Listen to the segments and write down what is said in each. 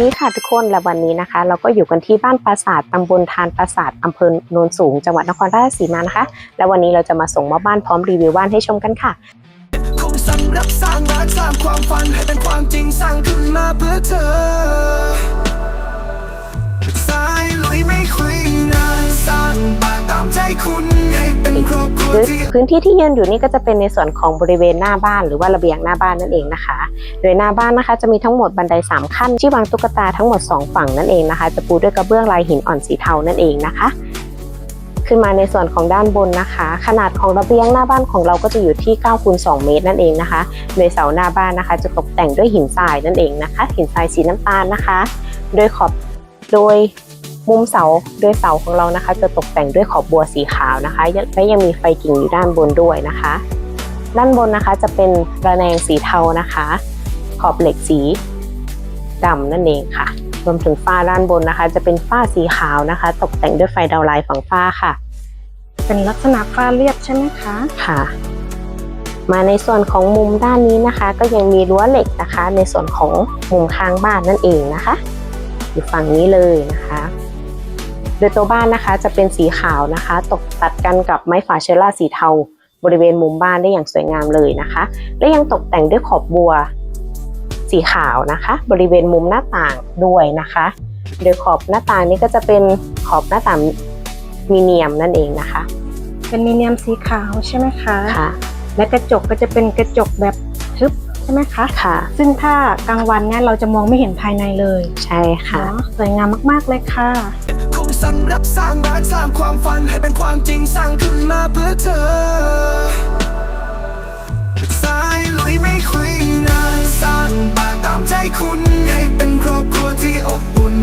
ดีค่ะทุกคนและวันนี้นะคะ เราก็อยู่กันที่บ้านปราสาทตำบลทานปราสาทอำเภอโนนสูง จังหวัดนครราชสีมานะคะ และวันนี้เราจะมาส่งมอบบ้านพร้อมรีวิวบ้านให้ชมกันค่ะคงสำรับสร้างบ้านสร้างความฝันให้เป็นความจริงสร้างขึ้นมาเพื่อเธอสายลุยไม่คุยนานสร้างบ้าน พื้นที่ที่ยืนอยู่นี่ก็จะเป็นในส่วนของบริเวณหน้าบ้านหรือว่าระเบียงหน้าบ้านนั่นเองนะคะ โดยหน้าบ้านนะคะจะมีทั้งหมดบันได 3 ขั้น ที่วางตุ๊กตาทั้งหมด 2 ฝั่งนั่นเองนะคะ จะปูด้วยกระเบื้องลายหินอ่อนสีเทานั่นเองนะคะ ขึ้นมาในส่วนของด้านบนนะคะ ขนาดของระเบียงหน้าบ้านของเราก็จะอยู่ที่9คูณ2เมตรนั่นเองนะคะ โดยเสาหน้าบ้านนะคะ จะตกแต่งด้วยหินทรายนั่นเองนะคะ หินทรายสีน้ำตาลนะคะ โดยขอบโดย มุมเสาโดยเสาของเรานะคะ จะตกแต่งด้วยขอบบัวสีขาวนะคะและยังมีไฟกิ่งอยู่ด้านบนด้วยนะคะ ด้านบนนะคะจะเป็นระแนงสีเทานะคะ ขอบเหล็กสีดำนั่นเองค่ะ รวมถึงฝ้าด้านบนนะคะ จะเป็นฝ้าสีขาวนะคะ ตกแต่งด้วยไฟดาวน์ไลน์ฝั่งฝ้าค่ะ เป็นลักษณะฝ้าเรียบใช่ไหมคะค่ะ มาในส่วนของมุมด้านนี้นะคะ ก็ยังมีรั้วเหล็กนะคะ ในส่วนของมุมข้างบ้านนั่นเองนะคะ อยู่ฝั่งนี้เลยนะคะ โดยตัวบ้านนะคะจะเป็นสีขาวนะคะ ตกตัดกันกับไม้ฝาเชลล่าสีเทา บริเวณมุมบ้านได้อย่างสวยงามเลยนะคะ และยังตกแต่งด้วยขอบบัว สีขาวนะคะ บริเวณมุมหน้าต่างด้วยนะคะ โดยขอบหน้าต่างนี้ก็จะเป็นขอบหน้าต่างมีเนียมนั่นเองนะคะ เป็นมีเนียมสีขาวใช่ไหมคะค่ะ และกระจกก็จะเป็นกระจกแบบทึบใช่ไหมคะค่ะ ซึ่งถ้ากลางวันเนี่ยเราจะมองไม่เห็นภายในเลย ใช่ค่ะเนาะสวยงามมากๆเลยค่ะ คงสำรับสร้างบ้านสร้างความฝันให้เป็นความจริงสร้างขึ้นมาเพื่อเธอสายลุยไม่คุยนานสร้างบ้านตามใจคุณให้เป็นครอบครัวที่อบอุ่น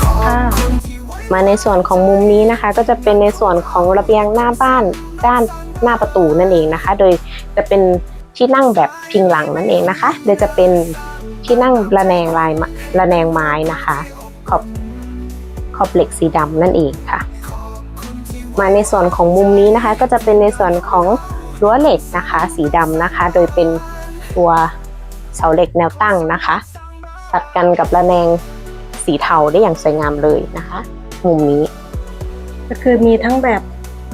ขอบคุณที่ไว้ มาในส่วนของมุมนี้นะคะ ก็จะเป็นในส่วนของระเบียงหน้าบ้านด้านหน้าประตูนั่นเองนะคะ โดยจะเป็นที่นั่งแบบพิงหลังนั่นเองนะคะ โดยจะเป็นที่นั่งระแนงลายระแนงไม้นะคะ ขอบขอบเหล็กสีดำนั่นเองค่ะ มาในส่วนของมุมนี้นะคะก็จะเป็นในส่วนของรั้วเหล็กนะคะ สีดำนะคะ โดยเป็นตัวเสาเหล็กแนวตั้งนะคะ ตัดกันกับระแนงสีเทาได้อย่างสวยงามเลยนะคะ มุมนี้ก็คือมีทั้งแบบ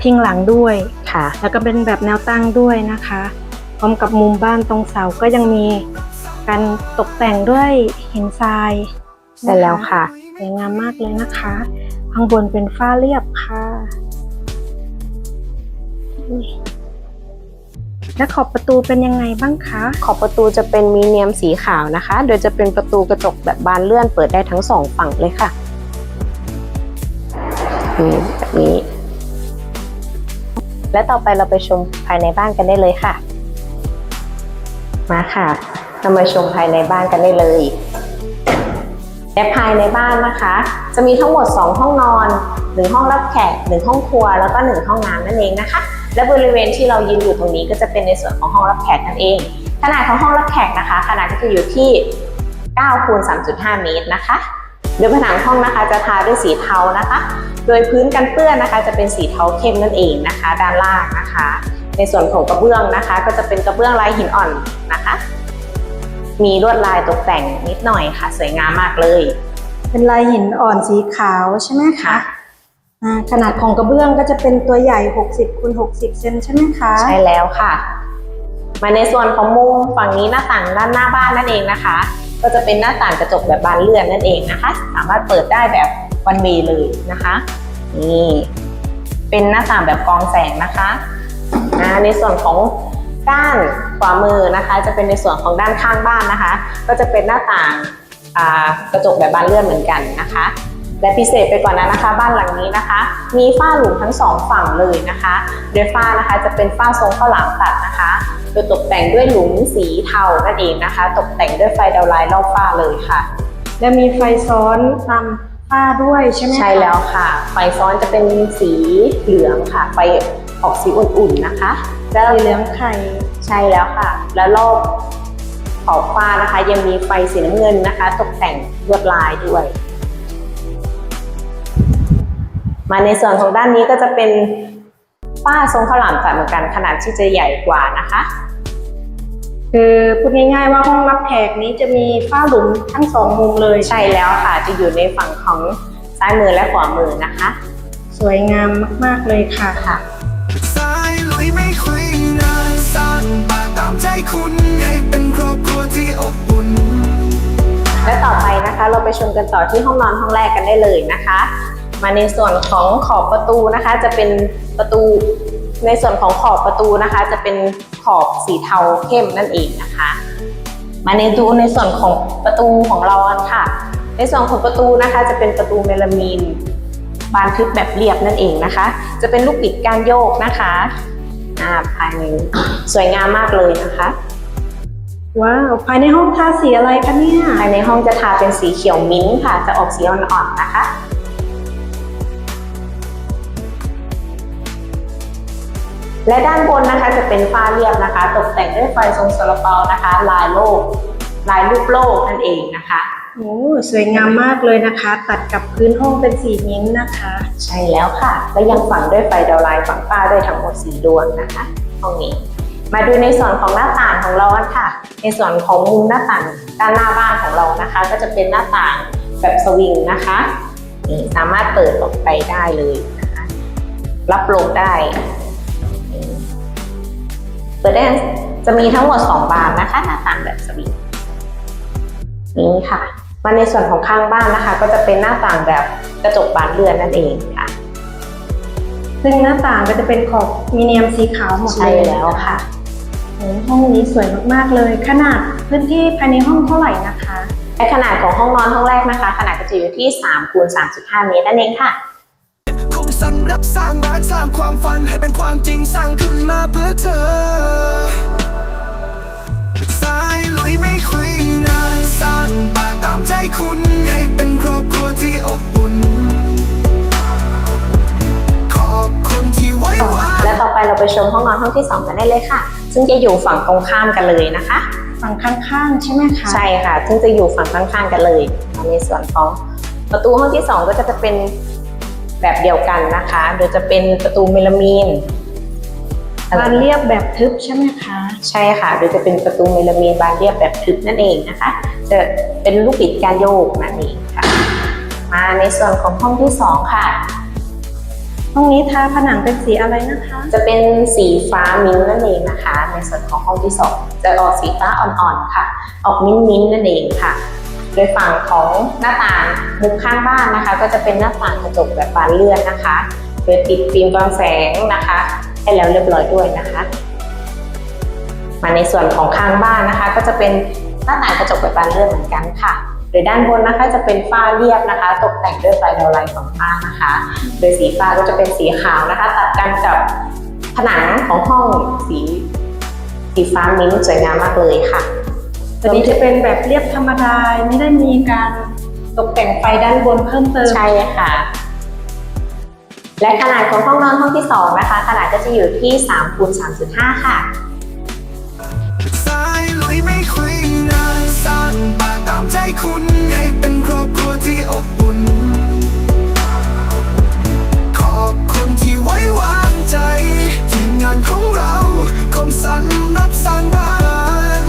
พิงหลังด้วยค่ะ แล้วก็เป็นแบบแนวตั้งด้วยนะคะ พร้อมกับมุมบ้านตรงเสาก็ยังมีการตกแต่งด้วยหินทราย ใช่แล้วค่ะสวยงามมากเลยนะคะ ข้างบนเป็นฝ้าเรียบค่ะ และขอบประตูเป็นยังไงบ้างคะ ขอบประตูจะเป็นมีเนียมสีขาวนะคะ โดยจะเป็นประตูกระจกแบบบานเลื่อนเปิดได้ทั้งสองฝั่งเลยค่ะนี่แบบนี้ และต่อไปเราไปชมภายในบ้านกันได้เลยค่ะ มาค่ะเรามาชมภายในบ้านกันได้เลย และภายในบ้านนะคะ จะมีทั้งหมด 2 ห้องนอน1ห้องรับแขก1ห้องครัว แล้วก็1ห้องน้ำนั่นเองนะคะ และบริเวณที่เรายืนอยู่ตรงนี้ก็จะเป็นในส่วนของห้องรับแขกนั่นเอง ขนาดของห้องรับแขกนะคะ ขนาดก็จะอยู่ที่9คูณ3.5 เมตรนะคะโดยผนังห้องนะคะจะทาด้วยสีเทานะคะ โดยพื้นกันเปื้อนนะคะจะเป็นสีเทาเข้มนั่นเองนะคะ ด้านล่างนะคะ ในส่วนของกระเบื้องนะคะ ก็จะเป็นกระเบื้องลายหินอ่อนนะคะ มีลวดลายตกแต่งนิดหน่อยค่ะ สวยงามมากเลย เป็นลายหินอ่อนสีขาวใช่ไหมคะอ่าขนาดของกระเบื้องก็จะเป็นตัวใหญ่ 60คูณ60 เซนใช่ไหมคะ ใช่แล้วค่ะ มาในส่วนของมุมฝั่งนี้หน้าต่างด้านหน้าบ้านนั่นเองนะคะ ก็จะเป็นหน้าต่างกระจกแบบบานเลื่อนนั่นเองนะคะ สามารถเปิดได้แบบวันเวเลยนะคะนี่เป็นหน้าต่างแบบกรองแสงนะคะอ่าในส่วนของ ด้านขวามือนะคะ จะเป็นในส่วนของด้านข้างบ้านนะคะ ก็จะเป็นหน้าต่างอ่ากระจกแบบบานเลื่อนเหมือนกันนะคะ และพิเศษไปกว่านั้นนะคะ บ้านหลังนี้นะคะ มีฝ้าหลุมทั้งสองฝั่งเลยนะคะ โดยฝ้านะคะจะเป็นฝ้าทรงข้าวหลามตัดนะคะโดยตกแต่งด้วยหลุมสีเทานั่นเองนะคะ ตกแต่งด้วยไฟดาวน์ไลน์รอบฝ้าเลยค่ะ และมีไฟซ้อนตามฝ้าด้วยใช่ไหมคะใช่แล้วค่ะ ไฟซ้อนจะเป็นสีเหลืองค่ะ ไฟออกสีอุ่นๆนะคะ แล้วสีเหลืองไข่ใช่แล้วค่ะ แล้วรอบขอบฟ้านะคะ ยังมีไฟสีน้ำเงินนะคะ ตกแต่งลวดลายด้วย มาในส่วนของด้านนี้ก็จะเป็นฝ้าทรงข้าวหลามตัดเหมือนกันขนาดที่จะใหญ่กว่านะคะ คือพูดง่ายๆว่าห้องรับแขกนี้จะมีฝ้าหลุมทั้งสองมุมเลยใช่แล้วค่ะ จะอยู่ในฝั่งของซ้ายมือและขวามือนะคะ สวยงามมากๆเลยค่ะค่ะ เราไปชมกันต่อที่ห้องนอนห้องแรกกันได้เลยนะคะ มาในส่วนของขอบประตูนะคะ จะเป็นประตูในส่วนของขอบประตูนะคะ จะเป็นขอบสีเทาเข้มนั่นเองนะคะ มาในดูในส่วนของประตูของเราค่ะ ในส่วนของประตูนะคะ จะเป็นประตูเมลามีนบานทึบแบบเรียบนั่นเองนะคะ จะเป็นลูกบิดกานโยกนะคะอ่าภายในสวยงามมากเลยนะคะ ว้าว ภายในห้องทาสีอะไรคะเนี่ยภายในห้องจะทาเป็นสีเขียวมิ้นท์ค่ะ จะออกสีอ่อนๆนะคะและด้านบนนะคะจะเป็นฝ้าเรียบนะคะ ตกแต่งด้วยไฟทรงซาลาเปานะคะ ลายโลก ลายรูปโลกนั่นเองนะคะโอ้สวยงามมากเลยนะคะ ตัดกับพื้นห้องเป็นสีมิ้นท์นะคะ ใช่แล้วค่ะ และยังฝังด้วยไฟดาวไลน์ฝังฝ้าด้วยทั้งหมดสีดวงนะคะห้องนี้ มาดูในส่วนของหน้าต่างของเรากันค่ะ ในส่วนของมุมหน้าต่างด้านหน้าบ้านของเรานะคะ ก็จะเป็นหน้าต่างแบบสวิงนะคะนี่สามารถเปิดออกไปได้เลยนะคะรับลมได้นี่เปิดได้จะมีทั้งหมด 2 บานนะคะ หน้าต่างแบบสวิงนี่ค่ะ มาในส่วนของข้างบ้านนะคะ ก็จะเป็นหน้าต่างแบบกระจกบานเลื่อนนั่นเองค่ะซึ่งหน้าต่างก็จะเป็นขอบมีเนียมสีขาวหมดใช่เลยแล้วค่ะ โอ้ห้องนี้สวยมากๆเลย ขนาดพื้นที่ภายในห้องเท่าไหร่นะคะและขนาดของห้องนอนห้องแรกนะคะ ขนาดก็จะอยู่ที่3คูณ3.5 เมตรนั่นเองค่ะคงสำรับสร้างบ้านสร้างความฝันให้เป็นความจริงสร้างขึ้นมาเพื่อเธอสายลุยไม่คุยนานสร้างบ้านตามใจคุณให้เป็นครอบครัวที่อบอุ่น และต่อไปเราไปชมห้องนอนห้องที่ 2 กันได้เลยค่ะ ซึ่งจะอยู่ฝั่งตรงข้ามกันเลยนะคะ ฝั่งข้างๆใช่ไหมคะใช่ค่ะ ซึ่งจะอยู่ฝั่งข้างๆกันเลยในส่วนของประตูห้องที่ 2 ก็จะเป็นแบบเดียวกันนะคะ โดยจะเป็นประตูเมลามีนบานเรียบแบบทึบใช่ไหมคะ ใช่ค่ะ โดยจะเป็นประตูเมลามีนบานเรียบแบบทึบนั่นเองนะคะ จะเป็นลูกบิดการโยกนั่นเองค่ะ มาในส่วนของห้องที่ 2 ค่ะ ห้องนี้ทาผนังเป็นสีอะไรนะคะ จะเป็นสีฟ้ามิ้นท์นั่นเองนะคะ ในส่วนของห้องที่2จะออกสีฟ้าอ่อนๆค่ะ ออกมิ้นท์มิ้นท์นั่นเองค่ะโดยฝั่งของหน้าต่างมุมข้างบ้านนะคะ ก็จะเป็นหน้าต่างกระจกแบบบานเลื่อนนะคะโดยติดฟิล์มกรองแสงนะคะให้แล้วเรียบร้อยด้วยนะคะ มาในส่วนของข้างบ้านนะคะ ก็จะเป็นหน้าต่างกระจกแบบบานเลื่อนเหมือนกันค่ะ โดยด้านบนนะคะจะเป็นฝ้าเรียบนะคะ ตกแต่งด้วยไฟดาวไลน์ของฝ้านะคะ โดยสีฟ้าก็จะเป็นสีขาวนะคะ ตัดกันกับผนังของห้องสีสีฟ้ามิ้นท์สวยงามมากเลยค่ะตัวนี้จะเป็นแบบเรียบธรรมดาไม่ได้มีการตกแต่งไฟด้านบนเพิ่มเติมใช่ค่ะ และขนาดของห้องนอนห้องที่ 2 นะคะ ขนาดก็จะอยู่ที่3คูณ3.5 ค่ะ สร้างบ้านตามใจคุณให้เป็นครอบครัวที่อบอุ่น ขอบคุณที่ไว้วางใจทีมงานของเราคงสรรรับสร้างบ้าน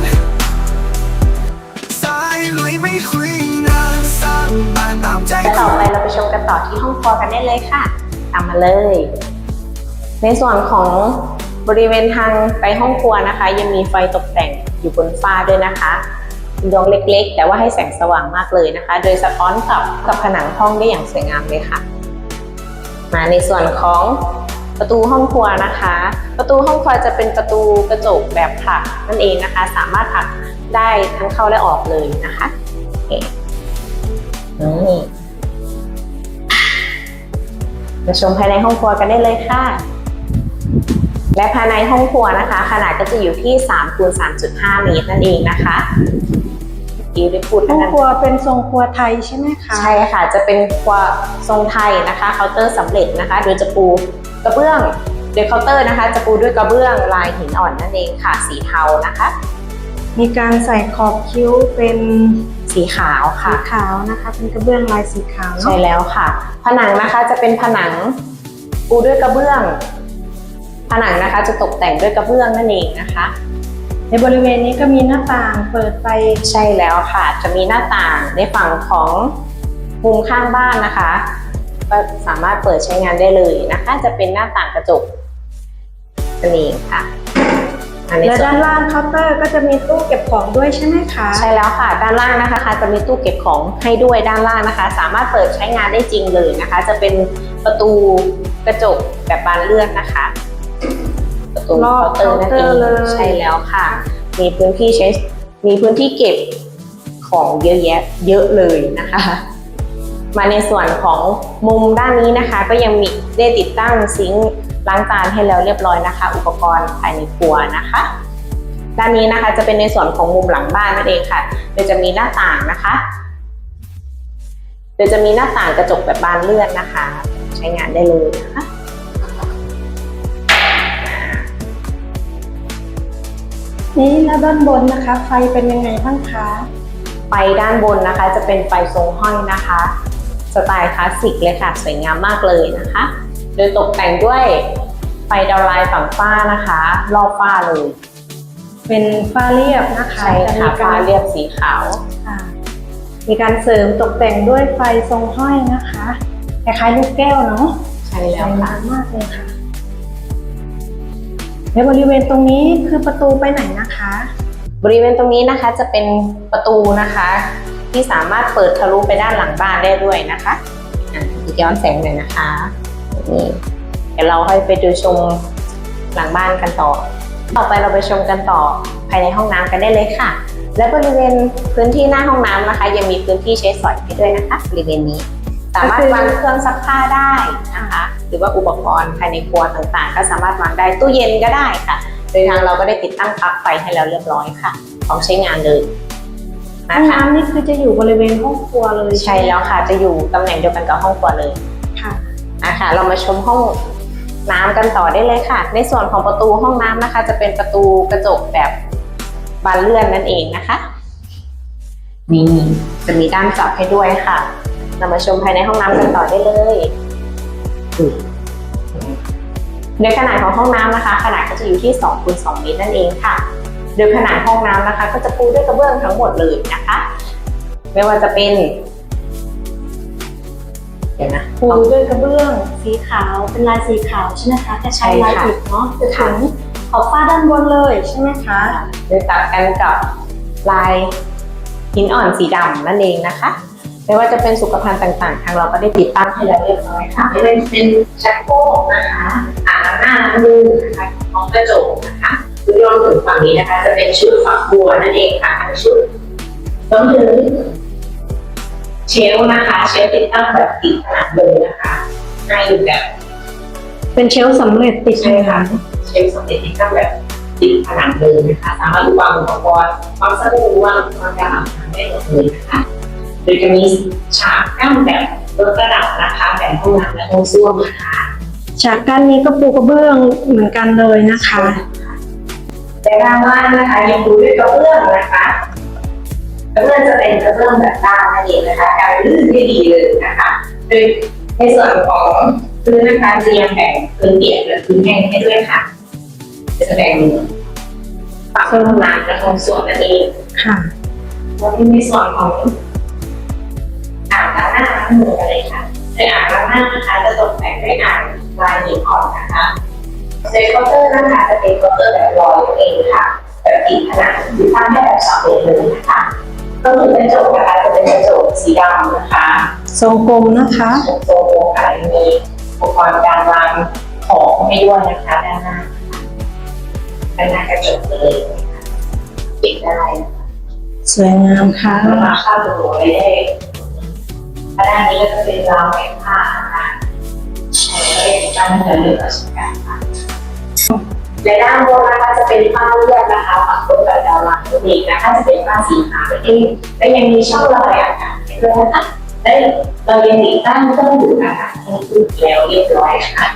สายลุยไม่คุยนานสร้างบ้านตามใจต่อไปเราไปชมกันต่อที่ห้องครัวกันได้เลยค่ะตามมาเลย ในส่วนของบริเวณทางไปห้องครัวนะคะ ยังมีไฟตกแต่งอยู่บนฝ้าด้วยนะคะ ดวงเล็กๆ แต่ว่าให้แสงสว่างมากเลยนะคะ โดยสะท้อนกับกับผนังห้องได้อย่างสวยงามเลยค่ะ มาในส่วนของประตูห้องครัวนะคะ ประตูห้องครัวจะเป็นประตูกระจกแบบผลักนั่นเองนะคะ สามารถผลักได้ทั้งเข้าและออกเลยนะคะนี่มาชมภายในห้องครัวกันได้เลยค่ะ และภายในห้องครัวนะคะ ขนาดก็จะอยู่ที่3คูณ3.5 เมตรนั่นเองนะคะเมื่อกี้ได้พูดห้แล้องวนะครัวเป็นทรงครัวไทยใช่ไหมคะใช่ค่ะ จะเป็นครัวทรงไทยนะคะเคาน์เตอร์สำเร็จนะคะ โดยจะปูกระเบื้องโดยเคาน์เตอร์นะคะ จะปูด้วยกระเบื้องลายหินอ่อนนั่นเองค่ะสีเทานะคะ มีการใส่ขอบคิ้วเป็นสีขาวสีค่ะขาวนะคะ เป็นกระเบื้องลายสีขาวใช่เนาะแล้วค่ะ ผนังนะคะจะเป็นผนังปูด้วยกระเบื้อง ผนังนะคะจะตกแต่งด้วยกระเบื้องนั่นเองนะคะ ในบริเวณนี้ก็มีหน้าต่างเปิดไปใช่แล้วค่ะ จะมีหน้าต่างในฝั่งของมุมข้างบ้านนะคะ ก็สามารถเปิดใช้งานได้เลยนะคะ จะเป็นหน้าต่างกระจกนั่นเองค่ะอันนี้และส่วด้านนล่างเคาน์เตอร์ก็จะมีตู้เก็บของด้วยใช่ไหมคะใช่แล้วค่ะ ด้านล่างนะคะ จะมีตู้เก็บของให้ด้วยด้านล่างนะคะ สามารถเปิดใช้งานได้จริงเลยนะคะ จะเป็นประตูกระจกแบบบานเลื่อนนะคะ ประตูรอบเคาน์เตอร์นั่นเองเคาน์เตอร์เลยใช่แล้วค่ะ มีพื้นที่ใช้มีพื้นที่เก็บของเยอะแยะเยอะเลยนะคะ มาในส่วนของมุมด้านนี้นะคะ ก็ยังมีได้ติดตั้งซิงค์ล้างจานให้แล้วเรียบร้อยนะคะ อุปกรณ์ภายในครัวนะคะ ด้านนี้นะคะจะเป็นในส่วนของมุมหลังบ้านนั่นเองค่ะโดยจะมีหน้าต่างนะคะโดยจะมีหน้าต่างกระจกแบบบานเลื่อนนะคะ ใช้งานได้เลยนะคะ นี่แล้วด้านบนนะคะ ไฟเป็นยังไงบ้างคะไฟด้านบนนะคะ จะเป็นไฟทรงห้อยนะคะ สไตล์คลาสสิกเลยค่ะ สวยงามมากเลยนะคะ โดยตกแต่งด้วยไฟดาวน์ไลน์ฝั่งฝ้านะคะรอบฝ้าเลย เป็นฝ้าเรียบนะคะใช่ค่ะจะมีฝ้ากรเรียบสีขาวค่ะมีการเสริมตกแต่งด้วยไฟทรงห้อยนะคะคล้ายๆลูกแก้วเนาะใช่สแล้ววยค่ะงามมากเลยค่ะ ในบริเวณตรงนี้คือประตูไปไหนนะคะ บริเวณตรงนี้นะคะจะเป็นประตูนะคะ ที่สามารถเปิดทะลุไปด้านหลังบ้านได้ด้วยนะคะอะย้อนแสงหน่อยนะคะนี่เดี๋ยวเราค่อยไปดูชมหลังบ้านกันต่อ ต่อไปเราไปชมกันต่อภายในห้องน้ำกันได้เลยค่ะ และบริเวณพื้นที่หน้าห้องน้ำนะคะ ยังมีพื้นที่ใช้สอยให้ด้วยนะคะบริเวณนี้ สามารถวางเครื่องซักผ้าได้นะคะ หรือว่าอุปกรณ์ภายในครัวต่างๆ ก็สามารถวางได้ตู้เย็นก็ได้ค่ะโดยทางเราก็ได้ติดตั้งปลั๊กไฟให้แล้วเรียบร้อยค่ะพร้อมใช้งานเลยห้นะองคะน้ำนี่คือจะอยู่บริเวณห้องครัวเลยใช่แล้วค่ะ จะอยู่ตำแหน่งเดียวกันกับห้องครัวเลยค่ะนะคะเรามาชมห้องน้ำกันต่อได้เลยค่ะ ในส่วนของประตูห้องน้ำนะคะ จะเป็นประตูกระจกแบบบานเลื่อนนั่นเองนะคะนี่จะมีด้านจับให้ด้วยค่ะ เรามาชมภายในห้องน้ำกันต่อได้เลย อืมโดยขนาดของห้องน้ำนะคะ ขนาดก็จะอยู่ที่2คูณ2เมตรนั่นเองค่ะ โดยขนาดห้องน้ำนะคะ ก็จะปูด้วยกระเบื้องทั้งหมดเลยนะคะ ไม่ว่าจะเป็นเดี๋ยวนะปูด้วยกระเบื้องสีขาวเป็นลายสีขาวใช่ไหมคะแต่ใช้ใช่ลายค่ะอิฐเนาะจะถึงขอบฟ้าด้านบนเลยใช่ไหมคะโดยตัดกันกับลายหินอ่อนสีดำนั่นเองนะคะ ไม่ว่าจะเป็นสุขภัณฑ์ต่างๆ ทางเราก็ได้ติดตั้งให้แล้วเรียบร้อยค่ะไม่ว่าจะเป็นชักโครกนะคะอ่างล้างหน้าล้างมือนะคะห้องกระจกนะคะหรือรวมถึงฝั่งนี้นะคะ จะเป็นชุดฝักบัวนั่นเองค่ะทั้งชุดรวมถึงเชลนะคะเชลติดตั้งแบบติดผนังเลยนะคะให้ดูแบบเป็นเชลสำเร็จติดใช่ค่ะเชฟสำเร็จติดตั้งแบบติดผนังเลยนะคะ สามารถวางอุปกรณ์วางสบู่วางวางยาอาบน้ำได้หมดเลยนะคะ โดยจะมีฉากกั้นแบบลดระดับนะคะแบบห้องน้ำและห้องส้วมนะคะฉากกั้นนี้ก็ปูกระเบื้องเหมือนกันเลยนะคะแต่ด้านล่างนะคะยังดูด้วยกระเบื้องนะคะกระเบื้องจะเป็นกระเบื้องแบบด้านนั่นเองนะคะการลื่นได้ดีเลยนะคะโดยในส่วนของพื้นนะคะจะยังแบ่งพื้นเปียกและพื้นแห้งให้ด้วยค่ะจะแบ่งฝั่งห้องน้ำและห้องส้วมนั่นเองค่ะแล้วในส่วนของอ่างล้างหน้าล้างมืออะไรค่ะในอ่างล้างหน้านะคะจะตกแต่งด้วยอ่างลายหินอ่อนนะคะโดยเคาน์เตอร์นะคะจะเป็นเคาน์เตอร์แบบลอยเองค่ะแบบติดผนังหรือตั้งให้แบบสามเหลี่ยมเลยนะคะก็คือกระจกนะคะจะเป็นกระจกสีดำนะคะทรงกลมนะคะโซโลอะไรมีอุปกรณ์การวางของให้ด้วยนะคะด้านหน้าด้านหน้ากระจกเลยนะคะปิดได้นะคะสวยงามค่ะมาเข้าตัวไว้ได้ ด้านนี้ก็จะเป็นราวแผงผ้านะคะใช้ตั้งแต่เรือราชการค่ะและด้านบนนะคะจะเป็นผ้าเรียบนะคะปักตรงกับดาวลังตัวเองนะคะจะเป็นผ้าสีขาวเองและยังมีช่องระบายอากาศให้ด้วยนะคะและเรายังติดตั้งเครื่องดูดอากาศให้ดูแล้วเรียบร้อยค่ะ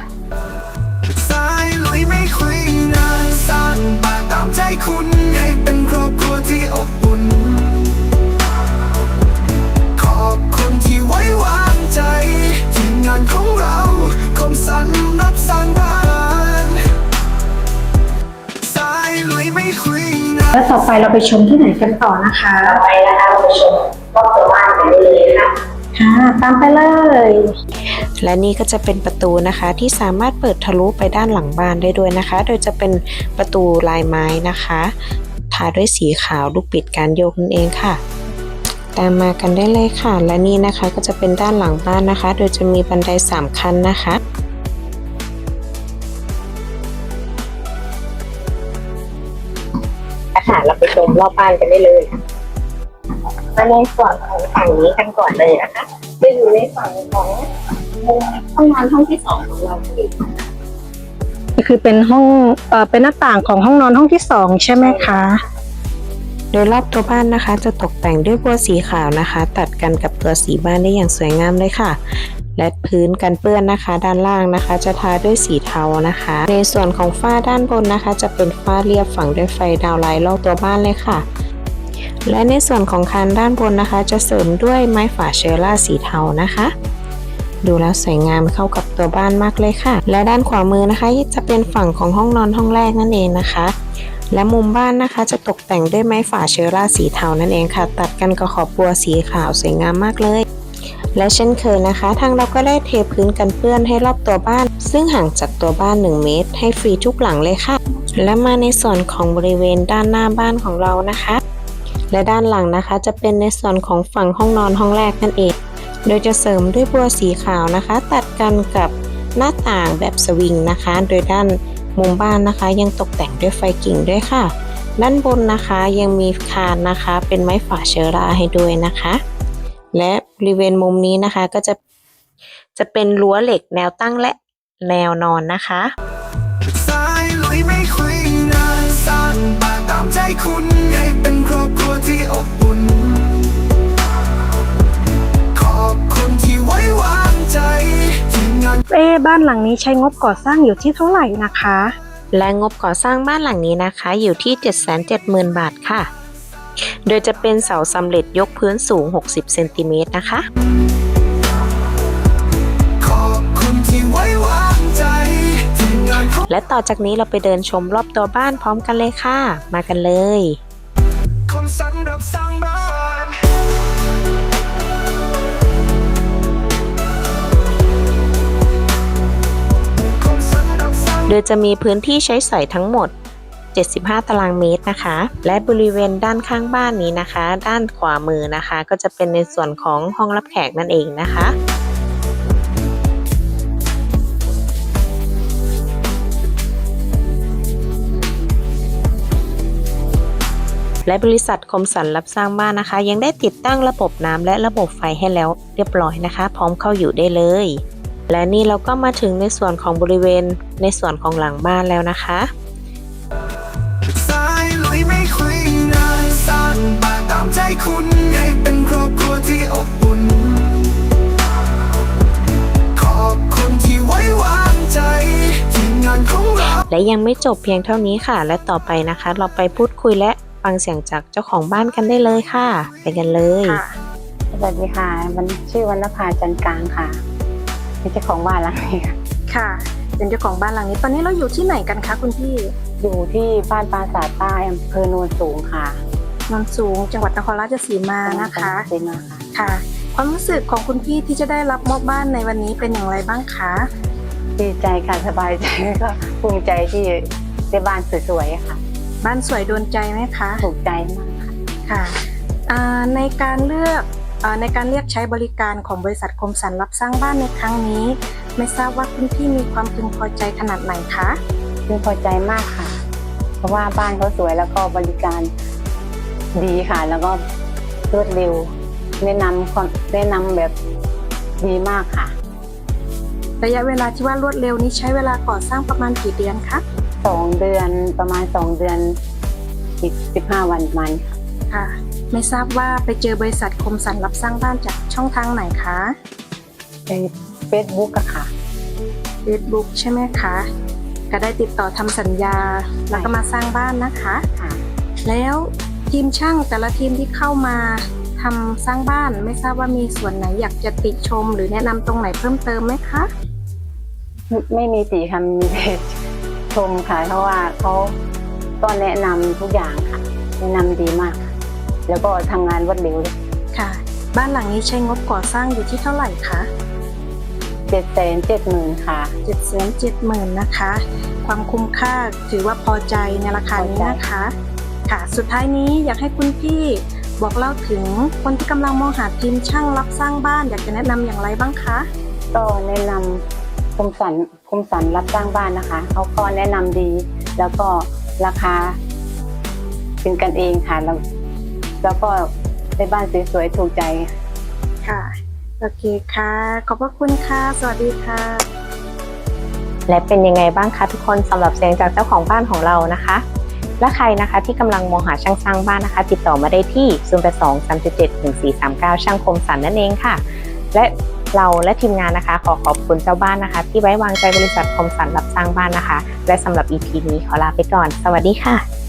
สายลุยไม่คุยนานสร้นตามใจคุณให้เป็นครอบครัวที่อบ ใจทีมงานของเราคมสันรับสร้างบ้านสายลุยไม่คุยนานต่อไปเราไปชมที่ไหนกันต่อนะคะ ต่อไปนะคะเราไปชมรอบตัวบ้านกันได้เลยค่ะค่ะตามไปเลย และนี่ก็จะเป็นประตูนะคะที่สามารถเปิดทะลุไปด้านหลังบ้านได้ด้วยนะคะ โดยจะเป็นประตูลายไม้นะคะ ทาด้วยสีขาวลูกปิดการโยกนั่นเองค่ะ ตามมากันได้เลยค่ะ และนี่นะคะก็จะเป็นด้านหลังบ้านนะคะ โดยจะมีบันไดสามขั้นนะคะอาหารเราไปชมรอบบ้านกันได้เลยมาในส่วนของฝั่งนี้กันก่อนเลยนะคะจะอยู่ในฝั่งของมุมห้องนอนห้องที่สองของเราที่คือเป็นห้องเอ่อเป็นหน้าต่างของห้องนอนห้องที่สองใช่ไหมคะ โดยรอบตัวบ้านนะคะ จะตกแต่งด้วยบัวสีขาวนะคะ ตัดกันกับตัวสีบ้านได้อย่างสวยงามเลยค่ะ และพื้นกันเปื้อนนะคะ ด้านล่างนะคะ จะทาด้วยสีเทานะคะ ในส่วนของฝ้าด้านบนนะคะ จะเป็นฝ้าเรียบฝังด้วยไฟดาวไลท์รอบตัวบ้านเลยค่ะ และในส่วนของคานด้านบนนะคะ จะเสริมด้วยไม้ฝาเชอร่าสีเทานะคะดูแล้วสวยงามเข้ากับตัวบ้านมากเลยค่ะ และด้านขวามือนะคะ จะเป็นฝั่งของห้องนอนห้องแรกนั่นเองนะคะ และมุมบ้านนะคะจะตกแต่งด้วยไม้ฝาเชอร่าสีเทานั่นเองค่ะ ตัดกันกับขอบบัวสีขาวสวยงามมากเลย และเช่นเคยนะคะ ทางเราก็ได้เทพื้นกันเปื้อนให้รอบตัวบ้าน ซึ่งห่างจากตัวบ้าน 1 เมตร ให้ฟรีทุกหลังเลยค่ะ และมาในส่วนของบริเวณด้านหน้าบ้านของเรานะคะ และด้านหลังนะคะจะเป็นในส่วนของฝั่งห้องนอนห้องแรกนั่นเอง โดยจะเสริมด้วยบัวสีขาวนะคะ ตัดกันกับหน้าต่างแบบสวิงนะคะ โดยด้าน มุมบ้านนะคะ ยังตกแต่งด้วยไฟกิ่งด้วยค่ะ ด้านบนนะคะยังมีคานนะคะ เป็นไม้ฝาเชอราให้ด้วยนะคะ และบริเวณมุมนี้นะคะก็จะจะเป็นรั้วเหล็กแนวตั้งและแนวนอนนะคะคุยนานสร้างบ้านตามใจคุณให้เป็นครอบครัวที่อบอุ่น ขอบคุณที่ไว้วางใจ เอ๊ะบ้านหลังนี้ใช้งบก่อสร้างอยู่ที่เท่าไหร่นะคะ และงบก่อสร้างบ้านหลังนี้นะคะ อยู่ที่ 770,000 บาทค่ะ โดยจะเป็นเสาสำเร็จยกพื้นสูง 60 เซนติเมตรนะคะขอบคุณที่ไว้วางใจทีมงานของและต่อจากนี้เราไปเดินชมรอบตัวบ้านพร้อมกันเลยค่ะ มากันเลย โดยจะมีพื้นที่ใช้สอยทั้งหมด 75 ตารางเมตรนะคะ และบริเวณด้านข้างบ้านนี้นะคะ ด้านขวามือนะคะ ก็จะเป็นในส่วนของห้องรับแขกนั่นเองนะคะและบริษัทคมสันรับสร้างบ้านนะคะ ยังได้ติดตั้งระบบน้ำและระบบไฟให้แล้วเรียบร้อยนะคะ พร้อมเข้าอยู่ได้เลย และนี่เราก็มาถึงในส่วนของบริเวณในส่วนของหลังบ้านแล้วนะคะสายลุยไม่คุยนานสร้างบ้านตามใจคุณให้เป็นครอบครัวที่อบอุ่นขอบคุณที่ไว้วางใจทีมงานของเราและยังไม่จบเพียงเท่านี้ค่ะ และต่อไปนะคะ เราไปพูดคุยและฟังเสียงจากเจ้าของบ้านกันได้เลยค่ะ ไปกันเลยค่ะสวัสดีค่ะ มันชื่อวรรณภาจันกลางค่ะ เป็นเจ้าของบ้านหลังนี้ค่ะค่ะ เป็นเจ้าของบ้านหลังนี้ ตอนนี้เราอยู่ที่ไหนกันคะคุณพี่อยู่ที่บ้านปราสาทใต้อำเภอโนนสูงค่ะนนสูง จังหวัดนครราชสีมานะคะจังหวัดนรราชสีมาค่ะค่ะ ความรู้สึกของคุณพี่ที่จะได้รับมอบบ้านในวันนี้เป็นอย่างไรบ้างคะดีใจค่ะสบายใจก็ภูมิใจที่ได้บ้านสวยๆค่ะ บ้านสวยโดนใจไหมคะถูกใจมากค่ะค่ะอ่าในการเลือกอ่า ในการเรียกใช้บริการของบริษัทคมสันรับสร้างบ้านในครั้งนี้ ไม่ทราบว่าคุณพี่มีความพึงพอใจขนาดไหนคะพึงพอใจมากค่ะ เพราะว่าบ้านเขาสวยแล้วก็บริการดีค่ะ แล้วก็รวดเร็วแนะนำความแนะนำแบบดีมากค่ะ ระยะเวลาที่ว่ารวดเร็วนี้ใช้เวลาก่อสร้างประมาณกี่เดือนคะสองเดือนประมาณสองเดือนอีกสิบห้าวันประมันค่ะค่ะ ไม่ทราบว่าไปเจอบริษัทคมสันรับสร้างบ้านจากช่องทางไหนคะในเฟซบุ๊กอะค่ะ Facebook ใช่ไหมคะ ก็ได้ติดต่อทำสัญญาแล้วก็มาสร้างบ้านนะคะ ค่ะแล้วทีมช่างแต่ละทีมที่เข้ามาทำสร้างบ้าน ไม่ทราบว่ามีส่วนไหนอยากจะติชม หรือแนะนำตรงไหนเพิ่มเติมไหมคะ ไม่ไม่มีตีคำมีแต่ชมค่ะเพราะว่าเขาก็แนะนำทุกอย่างค่ะแนะนำดีมากค่ะ แล้วก็ทำงานรวดเร็วค่ะ บ้านหลังนี้ใช้งบก่อสร้างอยู่ที่เท่าไหร่คะเจ็ดแสนเจ็ดหมื่นค่ะเจ็ดแสนเจ็ดหมื่นนะคะ ความคุ้มค่าถือว่าพอใจในราคานี้นะคะ ค่ะ สุดท้ายนี้อยากให้คุณพี่บอกเล่าถึงคนที่กำลังมองหาทีมช่างรับสร้างบ้าน อยากจะแนะนำอย่างไรบ้างคะ ก็แนะนำคมสันคมสันรับสร้างบ้านนะคะเขาก็แนะนำดี แล้วก็ราคาเป็นกันเองค่ะแล้ว แล้วก็ได้บ้านสวยๆถูกใจค่ะ โอเคค่ะ ขอบพระคุณค่ะ สวัสดีค่ะ และเป็นยังไงบ้างคะทุกคนสำหรับเสียงจากเจ้าของบ้านของเรานะคะ และใครนะคะที่กำลังมองหาช่างสร้างบ้านนะคะ ติดต่อมาได้ที่ 0 8 2 3 7 7 1 4 3 9 ช่างคมสันนั่นเองค่ะ และเราและทีมงานนะคะ ขอขอบคุณเจ้าบ้านนะคะ ที่ไว้วางใจบริษัทคมสันรับสร้างบ้านนะคะ และสำหรับ EP นี้ขอลาไปก่อน สวัสดีค่ะ